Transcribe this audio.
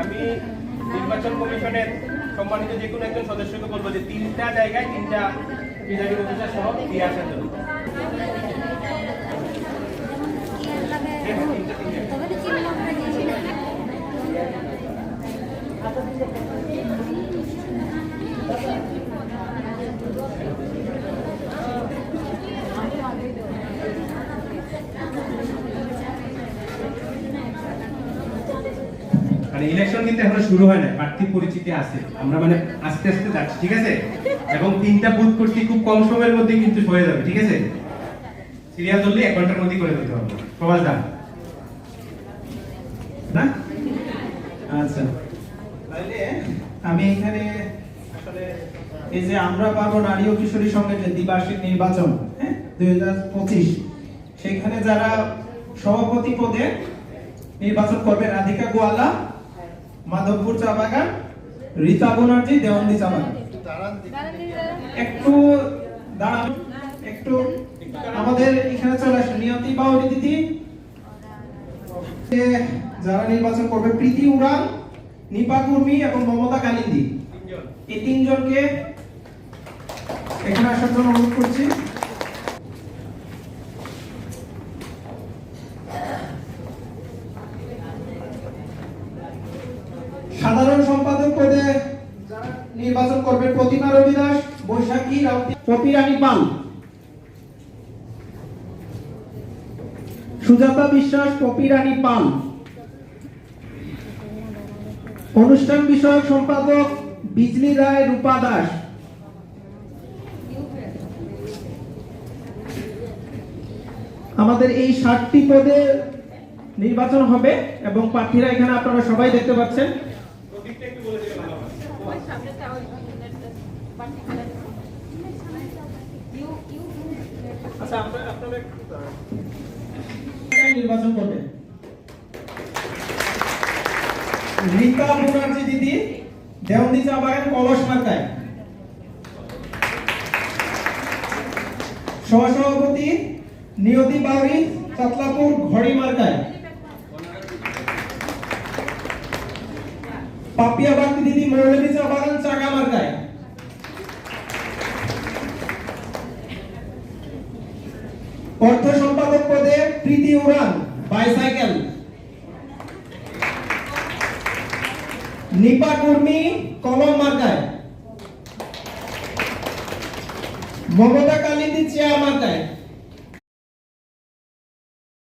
আমি নির্বাচন কমিশনের সম্মানিত যে কোনো একজন সদস্যকে বলব যে তিনটা জায়গায় তিনটা প্রিজাইডিং অফিসার সহ দিয়ে আসার জন্য মানে ইলেকশন কিন্তু এখনও শুরু হয় না প্রার্থী পরিচিতি আছে। আমরা মানে আস্তে আস্তে যাচ্ছি, ঠিক আছে? এবং তিনটা বুথ করতে খুব কম সময়ের মধ্যে কিন্তু হয়ে যাবে, ঠিক আছে? সিরিয়াল ধরলে এক ঘণ্টার মধ্যে করে দিতে হবে। প্রবাস দান না? আচ্ছা। তাহলে আমি এখানে এই যে আমরা পাবো নারী ও কিশোরী সঙ্গে যে দ্বিবার্ষিক নির্বাচন হ্যাঁ? দুই হাজার পঁচিশ, সেখানে যারা সভাপতি পদে নির্বাচন করবে রাধিকা গোয়ালা মাধবপুর চা বাগান, রীতা বনার্জি দেওয়ান্দি চা বাগান। একটু দাঁড়ান, একটু আমাদের এখানে চলে আসুন। নিয়তি বাউরি দিদি যারা নির্বাচন করবে, প্রীতি উড়ান নিপা কুর্মি এবং মমতা কালিন্দি। এই তিনজনকে এখানে আসার জন্য অনুরোধ করছি সাধারণ সম্পাদক পদে যারা নির্বাচন করবে প্রতিমা রবি দাস বৈশাখী, রাউতি রানী পাল সুজাতা বিশ্বাস পপি রানী পাল অনুষ্ঠান বিষয়ক সম্পাদক বিজলি রায়, রূপা দাস। আমাদের এই ষাটটি পদে নির্বাচন হবে এবং প্রার্থীরা এখানে আপনারা সবাই দেখতে পাচ্ছেন প্রদীপটা একটু বলে দিলে ভালো হয় আচ্ছা আপনারা আপনারা একটু দাঁড়ান। করবে? রীতা মুখার্জি দিদি দেওয়ানি চা বাগান কলস মার্কায়। সহসভাপতি নিয়তি বাউরি, চাতলাপুর ঘড়ি মার্কায়। পাপিয়া বাগদি দিদি, মৌলভী চা বাগান চাকা মার্কায়। প্রীতি উড়ান বাইসাইকেল নিপা কর্মী কলম মার্কায়. মমতা কালিন্দী চেয়ার মার্কায়।